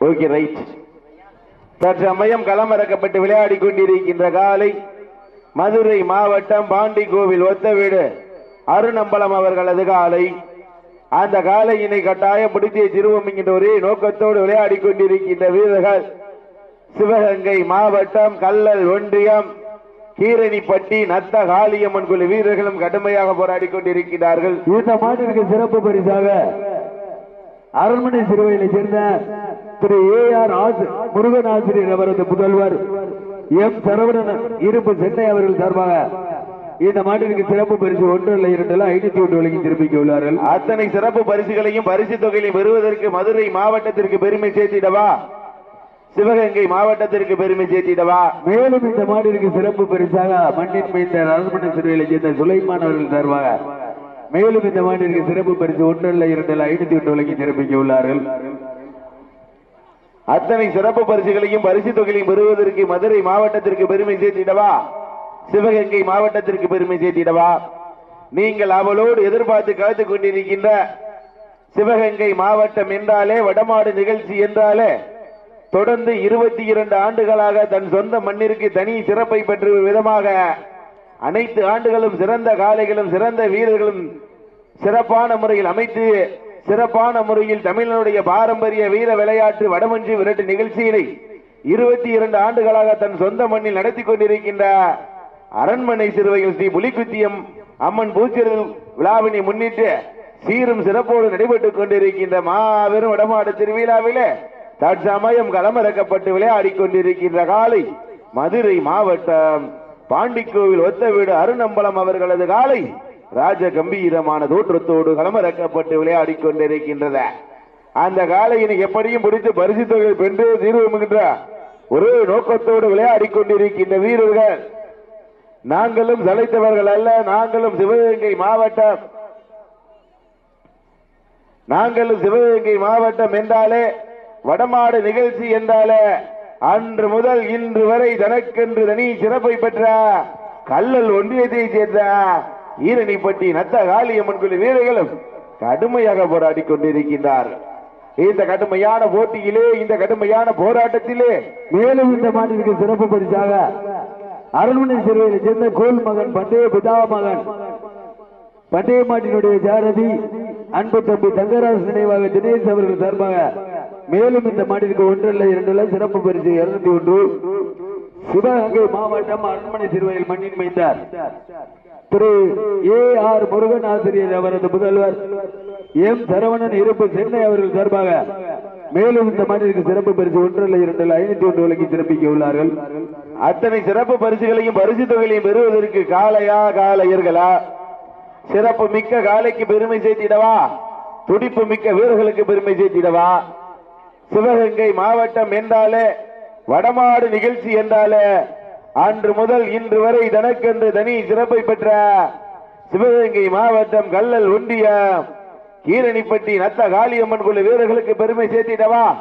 Okay right தற்சமயம் களமிறக்கப்பட்டு விளையாடி கொண்டிருக்கின்ற காலை மதுரை மாவட்டம் பாண்டி கோவில் ஒத்த வீடு அருணம்பலம் அவர்களது காலை. அந்த காலையினை கட்டாயம் பிடித்தே திருவம் என்கின்ற ஒரே நோக்கத்தோடு விளையாடி கொண்டிருக்கின்ற வீரர்கள் சிவகங்கை மாவட்டம் கல்லல் ஒன்றியம் கீரணிப்பட்டி நத்த காளியம்மன் குழு வீரர்களும் கடுமையாக போராடி கொண்டிருக்கிறார்கள். இந்த மாட்டிற்கு சிறப்பு பரிசாக அரண்மனை சிறுவையில சேர்ந்த திரு ஏ ஆர் முருகன் ஆசிரியர் அவரது புதல்வர். எம் சரவணன் இருப்பு சென்னை அவர்கள் சார்பாக இந்த மாட்டிற்கு சிறப்பு பரிசு ஒன்று இல்லை இரண்டு ஐநூத்தி ஒன்று வழங்கி திருப்பிக்க உள்ளார்கள். அத்தனை சிறப்பு பரிசுகளையும் பரிசு தொகையிலையும் பெறுவதற்கு மதுரை மாவட்டத்திற்கு பெருமை சேர்த்திடவா? சிவகங்கை மாவட்டத்திற்கு பெருமை சேர்த்திடவா? மேலும் இந்த மாட்டிற்கு சிறப்பு பரிசாக மண்ணின் மைந்த அரண்மனை சிறுவையில சேர்ந்த சுலைமான் அவர்கள் சார்பாக மேலும் இந்த மாட்டிற்கு சிறப்பு பரிசு ஒன்றில் இரண்டில் இரண்டு ஐநூத்தி ஒன்று வழங்கி சிறப்பிக்க உள்ளார்கள். அத்தனை சிறப்பு பரிசுகளையும் பரிசு தொகையையும் பெறுவதற்கு மதுரை மாவட்டத்திற்கு பெருமை சேர்த்திடவா? சிவகங்கை மாவட்டத்திற்கு பெருமை சேர்த்திடவா? நீங்கள் அவளோடு எதிர்பார்த்து காத்துக் கொண்டிருக்கின்ற சிவகங்கை மாவட்டம் என்றாலே வடமாடு நிகழ்ச்சி என்றாலே தொடர்ந்து இருபத்தி இரண்டு ஆண்டுகளாக தன் சொந்த மண்ணிற்கு தனி சிறப்பை பெற்ற விதமாக அனைத்து ஆண்டுகளும் சிறந்த காளைகளும் சிறந்த வீரர்களும் சிறப்பான முறையில் அமைத்து சிறப்பான முறையில் தமிழனுடைய பாரம்பரிய வீர விளையாட்டு வடமஞ்சி விரட்டு நிகழ்ச்சியினை இருபத்தி இரண்டு ஆண்டுகளாக தன் சொந்த மண்ணில் நடத்தி கொண்டிருக்கின்ற அரண்மனை சிறுவையில் ஸ்ரீ புலிக்குத்தியம் அம்மன் பூச்சிரல் விழாவினை முன்னிட்டு சீரும் சிறப்போடு நடைபெற்றுக் கொண்டிருக்கின்ற மாபெரும் வடமாடு திருவிழாவிலே தற்சமயம் களமிறக்கப்பட்டு விளையாடி கொண்டிருக்கின்ற காலை மதுரை மாவட்டம் பாண்டிக்கோவில் ஒத்த வீடு அருணம்பலம் அவர்களது காலை ராஜ கம்பீரமான தோற்றத்தோடு களமிறக்கப்பட்டு விளையாடி கொண்டிருக்கின்றன. அந்த காலையினை எப்படியும் பிடித்து பரிசு தொகை பென்று தீர்வுகின்ற ஒரே நோக்கத்தோடு விளையாடி கொண்டிருக்கின்ற வீரர்கள். நாங்களும் சளைத்தவர்கள் அல்ல நாங்களும் சிவகங்கை மாவட்டம். நாங்களும் சிவகங்கை மாவட்டம் என்றாலே வடமாடு நிகழ்ச்சி என்றாலே அன்று முதல் இன்று வரை தனக்கென்று தனி சிறப்பை பெற்ற கல்லல் ஒன்றியத்தை சேர்ந்த ஈரணிப்பட்டி நத்த காளியம்மன் கோயில் வீரர்களும் கடுமையாக போராடி கொண்டிருக்கின்றார். இந்த கடுமையான போட்டியிலே இந்த கடுமையான போராட்டத்திலே மேலும் இந்த மாட்டிற்கு சிறப்பு பரிசாக அரண்மனை சிறுவையில் சேர்ந்த கோல் மகன் பண்டைய பிதா மகன் பண்டைய மாட்டினுடைய ஜாரதி அன்பு தம்பி தங்கராஜ் நினைவாக தினேஷ் அவர்கள் சார்பாக மேலும் இந்த மாட்டிற்கு ஒன்றல்ல இரண்டல்ல சிறப்பு பரிசு இருநூத்தி ஒன்று. சிவகங்கை மாவட்டம் அரண்மனை சிறுவையில் மண்ணின் வைத்தார் திரு ஏ ஆர் முருகன் ஆசிரியர் அவரது முதல்வர் எம் சரவணன் இருப்பு சென்னை அவர்கள் சார்பாக. மேலும் இந்த மாநிலக்கு சிறப்பு பரிசு ஒன்றில் இரண்டில் ஐநூத்தி ஒன்று வழங்கி சிறப்பிக்க உள்ளார்கள். அத்தனை சிறப்பு பரிசுகளையும் பரிசு தொகைகளையும் பெறுவதற்கு காளையா காளையர்களா? சிறப்பு மிக்க காலைக்கு பெருமை சேர்த்திடவா? துடிப்பு மிக்க வீரர்களுக்கு பெருமை சேர்த்திடவா? சிவகங்கை மாவட்டம் என்றாலே வடமாடு நிகழ்ச்சி என்றாலே அன்று முதல் இன்று வரை தனக்கென்று தனி சிறப்பை பெற்ற சிவகங்கை மாவட்டம் கல்லல் ஒன்றியம். கீரணிப்பட்டி நத்த காளியம்மன் குழு வீரர்களுக்கு பெருமை சேர்த்திடவா?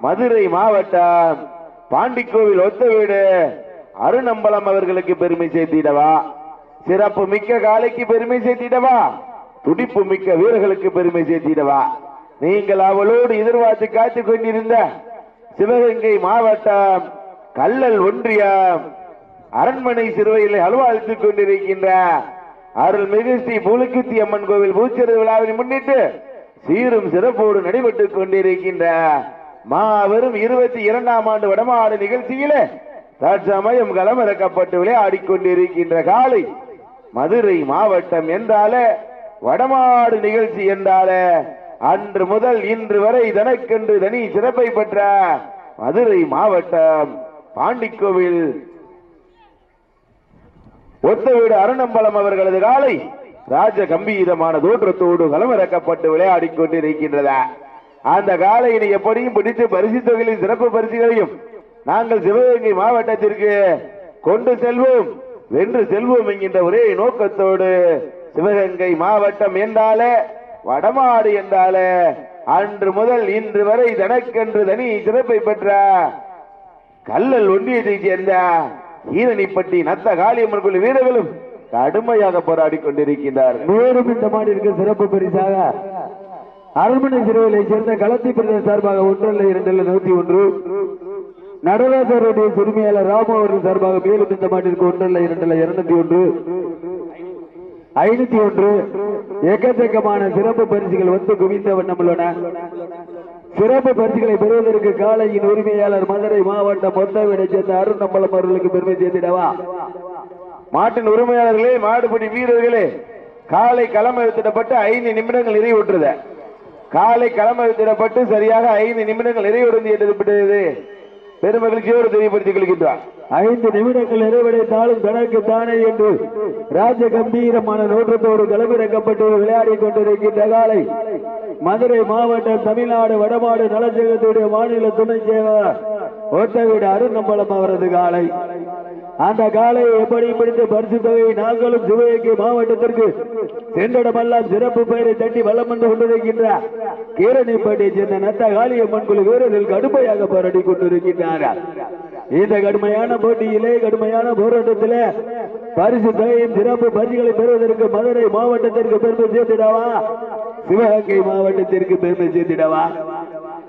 மதுரை மாவட்டம் பாண்டிக்கோவில் ஒத்த வீடு அருணம்பலம் அவர்களுக்கு பெருமை சேர்த்திடவா? சிறப்பு மிக்க காலைக்கு பெருமை சேர்த்திடவா? துடிப்பு மிக்க வீரர்களுக்கு பெருமை சேர்த்திடவா? நீங்கள் அவளோடு எதிர்பார்த்து காத்துக் கொண்டிருந்த சிவகங்கை மாவட்டம் கல்லல் ஒன்றியம். அரண்மனை சிறுவையில் அலுவலித்துக் கொண்டிருக்கின்ற அருள்மிகு ஸ்ரீ பூலிக்குத்தி அம்மன் கோவில் பூச்சிறு விழாவினை முன்னிட்டு சீரும் சிறப்போடு நடைபெற்றுக் கொண்டிருக்கின்ற மாபெரும் இருபத்தி இரண்டாம் ஆண்டு வடமாடு நிகழ்ச்சியில தற்சமயம் களமிறக்கப்பட்டு விளையாடி கொண்டிருக்கின்ற காலை மதுரை மாவட்டம் என்றாலே வடமாடு நிகழ்ச்சி என்றாலே அன்று முதல் இன்று வரை தனக்கென்று தனி சிறப்பை பெற்ற மதுரை மாவட்டம் பாண்டிக்கோவில் ஒத்த வீடு அருணம்பலம் அவர்களது காலை ராஜ கம்பீரமான தோற்றத்தோடு களமிறக்கப்பட்டு விளையாடி கொண்டிருக்கின்றத அந்த காலையினை எப்படியும் பிடித்து பரிசு தொகையின் சிறப்பு பரிசுகளையும் நாங்கள் சிவகங்கை மாவட்டத்திற்கு கொண்டு செல்வோம். வென்று செல்வோம் என்கின்ற ஒரே நோக்கத்தோடு சிவகங்கை மாவட்டம் என்றாலே வடமாடு என்றாலே அன்று முதல் இன்று வரை தனக்கென்று தனி சிறப்பை பெற்ற கல்லல் ஒன்றியத்தைச் சேர்ந்த ஈரணிப்பட்டி நத்த காளியம்மன் கோயில் வீரர்களும் கடுமையாக போராடி கொண்டிருக்கின்றார். மேலும் இந்த மாநிலக்கு சிறப்பு பரிசாக அரண்மனை சிறுவையை சேர்ந்த களத்தி பிரதேச சார்பாக ஒன்றல்ல இரண்டு நூத்தி ஒன்று. நடராஜருடைய உரிமையாளர் ராமு அவர்கள் சார்பாக மேலும் இந்த மாட்டிற்கு ஒன்றல்ல இரண்டு இருநூத்தி ஒன்று. ஐநூத்தி ஒன்று. எக்கச்சக்கமான சிறப்பு பரிசுகள் வந்து குவிந்த வண்ணம் உள்ளன. சிறப்பு பரிசுகளை பெறுவதற்கு காலையின் உரிமையாளர் மதுரை மாவட்டம் மொத்தவிடை சேர்ந்த அருண் நம்பலம் அவர்களுக்கு பெருமை சேர்த்திடவா? மாட்டின் உரிமையாளர்களே மாடுபிடி வீரர்களே காலை களம் எழுத்திடப்பட்டு ஐந்து நிமிடங்கள் நிறைவுற்றுத. காலை களம் எழுத்திடப்பட்டு சரியாக ஐந்து நிமிடங்கள் நிறைவுறுந்து எடுக்கப்பட்டது பெருமகிழ்ச்சியோடு தெரியப்படுத்திக் கொள்கின்றார். ஐந்து நிமிடங்கள் நிறைவடைத்தாலும் தனக்கு தானே என்று ராஜ கம்பீரமான நோற்றத்தோடு களமிறக்கப்பட்டு விளையாடி கொண்டிருக்கின்ற காலை மதுரை மாவட்டம் தமிழ்நாடு வடமாடு நலச்சங்கத்துடைய மாநில துணை செயலாளர் ஒத்தவீடு அருணம்பலம் அவரது காலை. அந்த காலையை எப்படி பிடித்து பரிசு தொகையை நாங்களும் சிவகங்கை மாவட்டத்திற்கு சென்றடமெல்லாம் சிறப்பு பெயரை தட்டி வளம் வந்து கொண்டிருக்கின்ற கீரணிப்பட்டியை சேர்ந்த நத்த காளியம்மன் குழு வீரர்கள் கடுமையாக போராடி கொண்டிருக்கின்றார்கள். இந்த கடுமையான போட்டியிலே கடுமையான போராட்டத்திலே பரிசு தொகையின் சிறப்பு பரிசுகளை பெறுவதற்கு மதுரை மாவட்டத்திற்கு பெருமை சேர்த்திடவா? சிவகங்கை மாவட்டத்திற்கு பெருமை சேர்த்திடவா?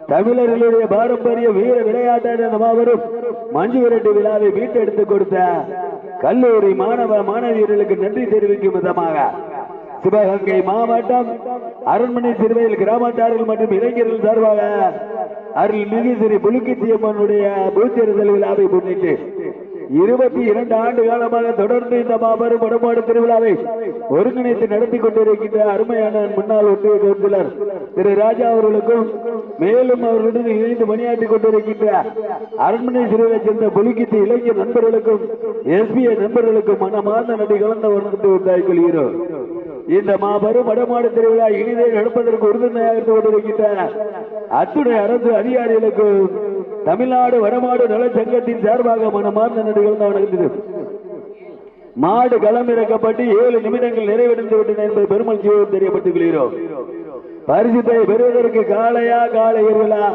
தமிழர்களுடைய பாரம்பரிய வீர விளையாட்டான மாபெரும் மஞ்சு விரட்டு விழாவை மீட்டெடுத்து கொடுத்த கல்லூரி மாணவ மாணவியர்களுக்கு நன்றி தெரிவிக்கும் விதமாக சிவகங்கை மாவட்டம் அரண்மனை சிறுவையில் கிராமத்தார்கள் மற்றும் இளைஞர்கள் சார்பாக அருள்மிகு ஸ்ரீ புலுக்கித்தியம்மனுடைய பூச்செறிதல் விழாவை முன்னிட்டு இருபத்தி இரண்டு ஆண்டு காலமாக தொடர்ந்து இந்த மாபெரும் வடமாடு திருவிழாவை ஒருங்கிணைத்து நடத்தி கொண்டிருக்கின்ற அருமையான முன்னாள் ஒன்றிய கவுன்சிலர் திரு ராஜா அவர்களுக்கும் மேலும் அவர்களுடன் இணைந்து பணியாற்றிக் கொண்டிருக்கின்ற அரண்மனை சிறுவை சேர்ந்த புலிக்கித்து இளைஞர் நண்பர்களுக்கும் எஸ்பிஐ நண்பர்களுக்கும் மனமார்ந்த நடி கலந்த வணக்கத்தை உண்டாகி கொள்கிறோம். இந்த மாபெரும் வடமாடு திருவிழா இனிதே நடப்பதற்கு உறுதுணையாக இருந்து கொண்டிருக்கின்ற அத்துணை அரசு அதிகாரிகளுக்கும் தமிழ்நாடு வடமாடு நலச்சங்கத்தின் சார்பாக மனமார்ந்த நடிகர் தான் வணங்குகிறது மாடு களமிறக்கப்பட்டு ஏழு நிமிடங்கள் நிறைவடைந்து விட்டன என்பது பெருமகிழ்ச்சியோடு தெரியப்பட்டுக் கொள்கிறோம். பரிசுத்தை பெறுவதற்கு காளையா காளையர்களா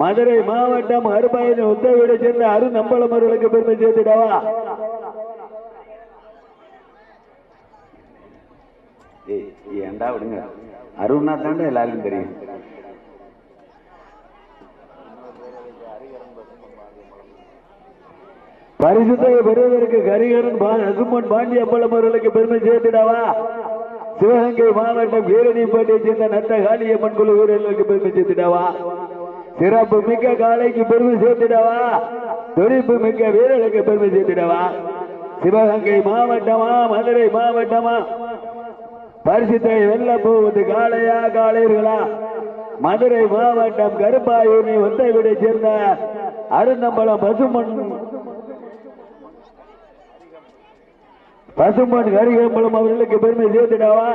மதுரை மாவட்டம் அருபாயின் உத்தரவிட சேர்ந்த அரு நம்பளம் அவர்களுக்கு பெருமை சேர்த்திடவா? ஏண்டா விடுங்க. அருணா தாண்டா எல்லாருக்கும் தெரியும். பரிசுத்தையை பெறுவதற்கு கரிகரன் பா- அசுமன் பாண்டி அப்பளம் அவர்களுக்கு பெருமை சேர்த்திடவா? சிவகங்கை மாவட்டம் வீரணிப்பட்டியை சேர்ந்த நத்த காளியம்மன் குழு வீரர்களுக்கு பெருமை சேர்த்திடவா? சிறப்பு மிக்க காலைக்கு பெருமை சேர்த்திடவா? துடிப்பு மிக்க வீரர்களுக்கு பெருமை சேர்த்திடவா? சிவகங்கை மாவட்டமா மதுரை மாவட்டமா? பரிசுத்தை வெல்ல போவது காளையா காளையர்களா? மதுரை மாவட்டம் கருப்பாயூரை ஒத்தைவிடை சேர்ந்த அருந்தம்பலம் பசுமன். பசுமன் கரிகம்பலம் அவர்களுக்கு பெருமை சேர்த்திடவா?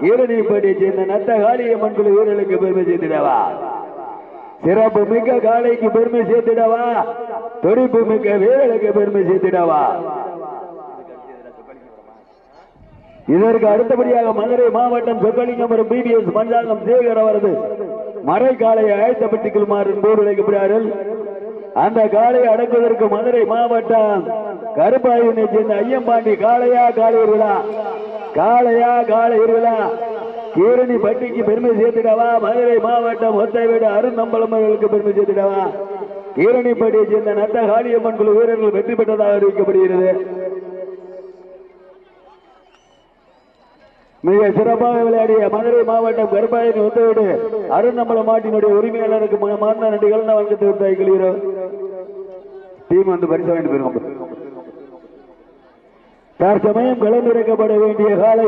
ஈரணிப்பட்டியை சேர்ந்த நத்த காளியம்மன் குழு வீரர்களுக்கு பெருமை சேர்த்திடவா? சிறப்பு மிக்க காளைக்கு பெருமை சேர்த்திடவா? துடிப்பு மிக்க வீரர்களுக்கு பெருமை சேர்த்திடவா? இதற்கு அடுத்தபடியாக மதுரை மாவட்டம் சொக்கலிங்கபுரம் பிபிஎஸ் மஞ்சாங்கம் சேகர் அவரது மறை காலையை அழைத்தப்பட்டுக் கொள்ளுமாறு என்போர் உழைக்கப்படுகிறார்கள் அந்த காலையை அடக்குவதற்கு மதுரை மாவட்டம் கருப்பாயினை சேர்ந்த ஐயம்பாண்டி காளையா காளையர்களா காளையா காளையர்களா கீரணி பட்டிக்கு பெருமை சேர்த்திடவா? மதுரை மாவட்டம் ஒத்தைவீடு அருந்தம்பலம் அவர்களுக்கு பெருமை சேர்த்திடவா? கீரணிப்பட்டியை சேர்ந்த நத்த காளியம்மன் குழு வீரர்கள் வெற்றி பெற்றதாக அறிவிக்கப்படுகிறது. மிக சிறப்பாக விளையாடிய மதுரை மாவட்டம் கருப்பாயின் ஒத்தோடு அருணம்பல மாட்டினுடைய உரிமையாளருக்கு மாந்த நன்றிகள் நான் வழக்கத்தை உத்தாய்க்கிறோம் டீம் வந்து பரிசு வாங்கிட்டு போயிருக்கோம் தற்சமயம் கலந்திருக்கப்பட வேண்டிய காலை